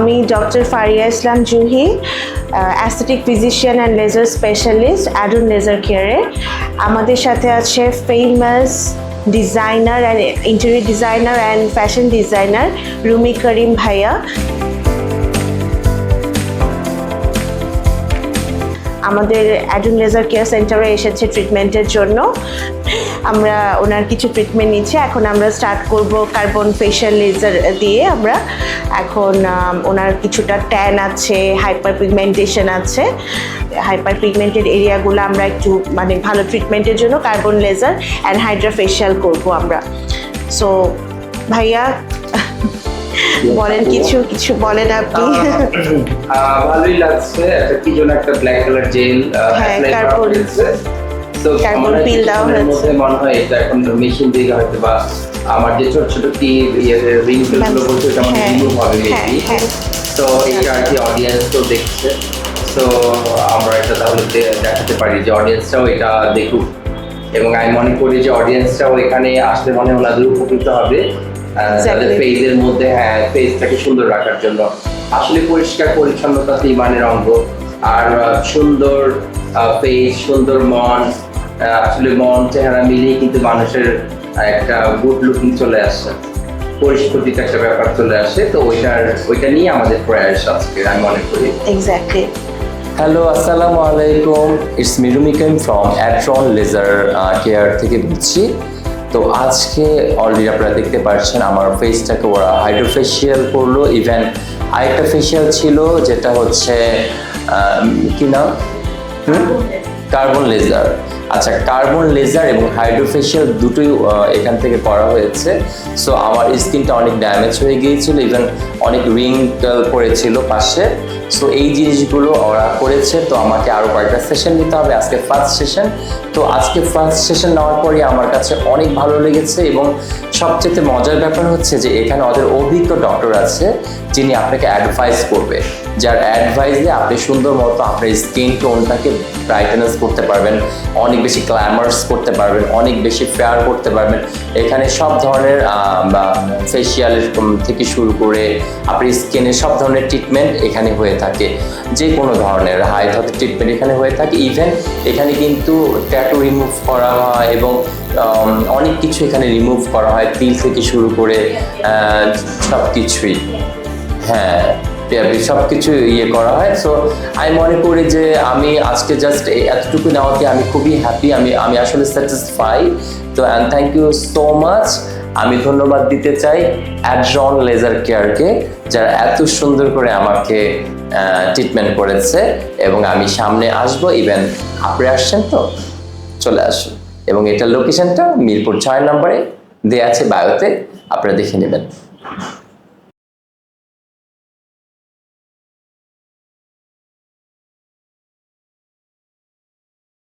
আমি doctor Faria Islam Juhi aesthetic physician and laser specialist Adon laser কেয়ারে আমাদের সাথে আছে famous designer and interior designer and fashion designer Rumi Karim ভাইয়া। আমাদের অ্যাডুন লেজার কেয়ার সেন্টারে এসেছে ট্রিটমেন্টের জন্য। আমরা ওনার কিছু ট্রিটমেন্ট নিচ্ছি। এখন আমরা স্টার্ট করব কার্বন ফেশিয়াল লেজার দিয়ে। আমরা এখন ওনার কিছুটা ট্যান আছে হাইপার পিগমেন্টেশন আছে। হাইপার পিগমেন্টেড এরিয়াগুলো আমরা একটু মানে ভালো ট্রিটমেন্টের জন্য carbon laser and hydra facial করব আমরা। সো ভাইয়া বলেন কিছু কিছু বলেন আপনি। ভালোই লাগছে। একটা কি যেন একটা ব্ল্যাক কালার জেল হ্যাঁ, তো carbon দেওয়া হয়েছে। মনে হয় এটা এখন মেশিন দিয়ে হয়তো বা আমার যে ছোট ছোট কি রিঙ্কেলগুলো বলছে আমার হ্যাঁ, রিমুভ হবে হ্যাঁ, মেবি হ্যাঁ। তো এটা আর কি অডিয়েন্স তো দেখছে। তো আমরা এটা তাহলে দেখাতে পারি যে অডিয়েন্সটাও এটা দেখুক। এবং আমি মনে করি যে অডিয়েন্সটাও এখানে আসলে মনে হয় ওনাদের উপকৃত হবে। তাদের মধ্যে হ্যাঁ ফেজটাকে সুন্দর রাখার জন্য। আসলে পরিষ্কার পরিচ্ছন্নতা তো ইমানের অঙ্গ। আর সুন্দর ফেস সুন্দর মন আসলে মন চেহারা মিলিয়ে কিন্তু মানুষের একটা গুড লুকিং চলে আসে পরিস্ফুটিত একটা ব্যাপার চলে আসে। তো ওইটার ওইটা নিয়ে আমাদের প্রয়াস আজকে আমি মনে করি। এক্স্যাক্টলি হ্যালো আসসালামু আলাইকুম। ইটস মিরুমিকেম ফ্রম অ্যাট্রন লেজার কেয়ার থেকে বলছি। তো আজকে অলরেডি আপনারা দেখতে পাচ্ছেন আমার ফেসটাকে ওরা হাইড্রোফেশিয়াল করল। ইভেন আরেকটা ফেশিয়াল ছিল, যেটা হচ্ছে কি নাম? Carbon laser. আচ্ছা কার্বন লেজার এবং হাইড্রোফেশিয়াল দুটোই এখান থেকে করা হয়েছে। সো আমার স্কিনটা অনেক ড্যামেজ হয়ে গিয়েছিল ইভেন অনেক রিঙ্কল পড়েছিল পাশে। সো এই জিনিসগুলো ওরা করেছে, তো আমাকে আরও কয়েকটা সেশন নিতে হবে। আজকে ফার্স্ট সেশন তো আজকে ফার্স্ট সেশন নেওয়ার পরে আমার কাছে অনেক ভালো লেগেছে এবং সবচেয়ে মজার ব্যাপার হচ্ছে যে, এখানে ওদের অভিজ্ঞ ডক্টর আছে, যিনি আপনাকে অ্যাডভাইস করবে। যার অ্যাডভাইসে আপনি সুন্দর মতো আপনার স্কিন টোনটাকে ব্রাইটেনেস করতে পারবেন, অনেক বেশি ক্ল্যামার্স করতে পারবেন, অনেক বেশি ফেয়ার করতে পারবেন। এখানে সব ধরনের ফেসিয়ালের থেকে শুরু করে আপনার স্কিনে সব ধরনের ট্রিটমেন্ট এখানে হয়ে থাকে। যে কোনো ধরনের হাই ধাতের ট্রিটমেন্ট এখানে হয়ে থাকে। ইভেন এখানে কিন্তু ট্যাটু রিমুভ করা হয় এবং অনেক কিছু এখানে রিমুভ করা হয়। তিল থেকে শুরু করে সব কিছুই হ্যাঁ। সব কিছু ইয়ে করা হয়। সো আমি মনে করি যে আমি আজকে জাস্ট এতটুকু নেওয়াতে আমি খুবই হ্যাপি আমি আমি আসলে স্যাটিসফাই তো and thank you so much আমি ধন্যবাদ দিতে চাই অ্যাড্রন লেজার কেয়ারকে যারা এত সুন্দর করে আমাকে ট্রিটমেন্ট করেছে এবং আমি সামনে আসব। ইভেন আপনি আসছেন তো? চলে আসুন। এবং এটার লোকেশনটা মিরপুর ছয় নম্বরে দেওয়া আছে বায়োতে, আপনারা দেখে নেবেন।